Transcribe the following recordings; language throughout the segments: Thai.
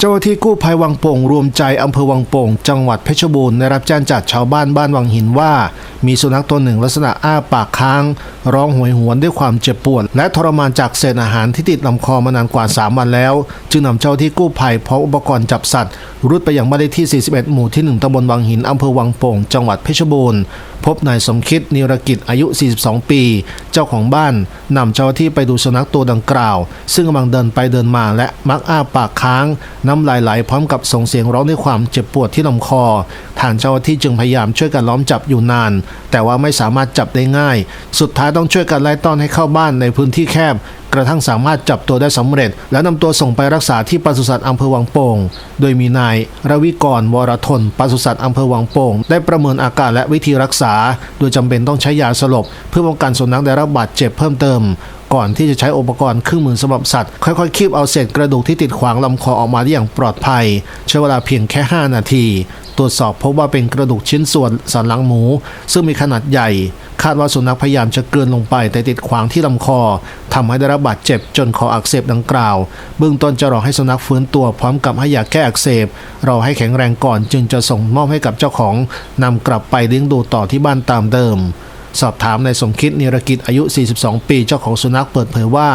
เจ้าหน้าที่กู้ภัยวังโป่งรวมใจอำเภอวังโป่ง จังหวัดเพชรบูรณ์ได้รับแจ้งจากชาวบ้านบ้านวังหินว่า มีสุนัขตัวหนึ่งลักษณะอ้าปากค้าง ร้องหวยหวนด้วยความเจ็บปวด และทรมานจากเศษอาหารที่ติดลำคอมานานกว่า 3 วันแล้ว จึงนำเจ้าที่กู้ภัยพร้อมอุปกรณ์จับสัตว์ รุดไปยังบ้านเลขที่ 41 หมู่ที่ 1ตำบลวังหินอำเภอวังโป่ง จังหวัดเพชรบูรณ์พบนายสมคิดนิรกิจอายุ 42 ปี เจ้าของบ้านนำเจ้าที่ไปดูสุนัขตัวดังกล่าว ซึ่งกำลังเดินไปเดินมาและมักอ้าปากค้างน้ำลายไหลพร้อมกับส่งเสียงร้องด้วยความเจ็บปวดที่ลำคอ ทางเจ้าหน้าที่จึงพยายามช่วยกันล้อมจับอยู่นาน แต่ว่าไม่สามารถจับได้ง่าย สุดท้ายต้องช่วยกันไล่ต้อนให้เข้าบ้านในพื้นที่แคบ กระทั่งสามารถจับตัวได้สำเร็จ และนำตัวส่งไปรักษาที่ปศุสัตว์อำเภอวังโป่ง โดยมีนายรวิกรวรทนปศุสัตว์อำเภอวังโป่ง ได้ประเมินอาการและวิธีรักษา โดยจำเป็นต้องใช้ยาสลบ เพื่อป้องกันสุนัขได้รับบาดเจ็บเพิ่มเติม ก่อนที่จะใช้อุปกรณ์เครื่องมือสำหรับสัตว์ ค่อยๆคีบเอาเศษกระดูกที่ติดขวางลำคอออกมาได้อย่างปลอดภัย ใช้เวลาเพียงแค่ 5 นาที ตรวจสอบพบว่าเป็นกระดูกชิ้นส่วนสันหลังหมู ซึ่งมีขนาดใหญ่ คาดว่าสุนัขพยายามจะเกลืนลงไปแต่ติดขวางที่ลำคอทำให้ได้รับบาดเจ็บจนคออักเสบดังกล่าว เบื้องต้นจะรอให้สุนัขฟื้นตัวพร้อมกับให้ยาแก้อักเสบรอให้แข็งแรงก่อนจึงจะส่งมอบให้กับเจ้าของนำกลับไปเลี้ยงดูต่อที่บ้านตามเดิม สอบถามนายสมคิดนิรกิจอายุ 42 ปีเจ้าของสุนัขเปิดเผยว่า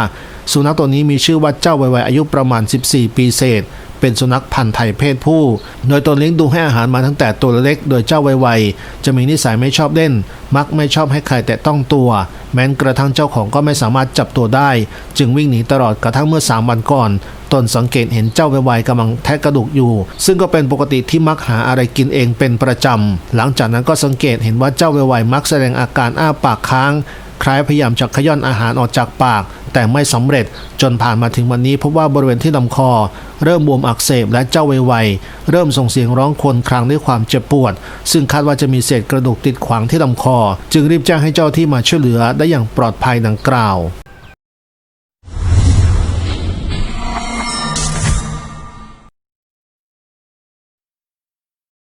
สุนัขตัวนี้มีชื่อว่าเจ้าไวไวอายุประมาณ 14 ปีเศษ เป็นสุนัขพันธุ์ไทยเพศผู้ โดยตนเลี้ยงดูให้อาหารมาตั้งแต่ตัวเล็ก โดยเจ้าไวไวจะมีนิสัยไม่ชอบเล่น มักไม่ชอบให้ใครแตะต้องตัว แม้นกระทั่งเจ้าของก็ไม่สามารถจับตัวได้ จึงวิ่งหนีตลอดกระทั่งเมื่อ 3 วันก่อน ตนสังเกตเห็นเจ้าไวไวกำลังแทะกระดูกอยู่ ซึ่งก็เป็นปกติที่มักหาอะไรกินเองเป็นประจำ หลังจากนั้นก็สังเกตเห็นว่าเจ้าไวไวมักแสดงอาการอ้าปากค้าง คล้ายพยายามจะขย้อนอาหารออกจากปาก แต่ไม่สำเร็จจนผ่านมาถึงวันนี้พบว่าบริเวณที่ลำคอ เริ่มบวมอักเสบและเจ้าไวไวเริ่มส่งเสียงร้องครวญครางด้วยความเจ็บปวด ซึ่งคาดว่าจะมีเศษกระดูกติดขวางที่ลำคอ จึงรีบแจ้งให้เจ้าที่มาช่วยเหลือได้อย่างปลอดภัยดังกล่าว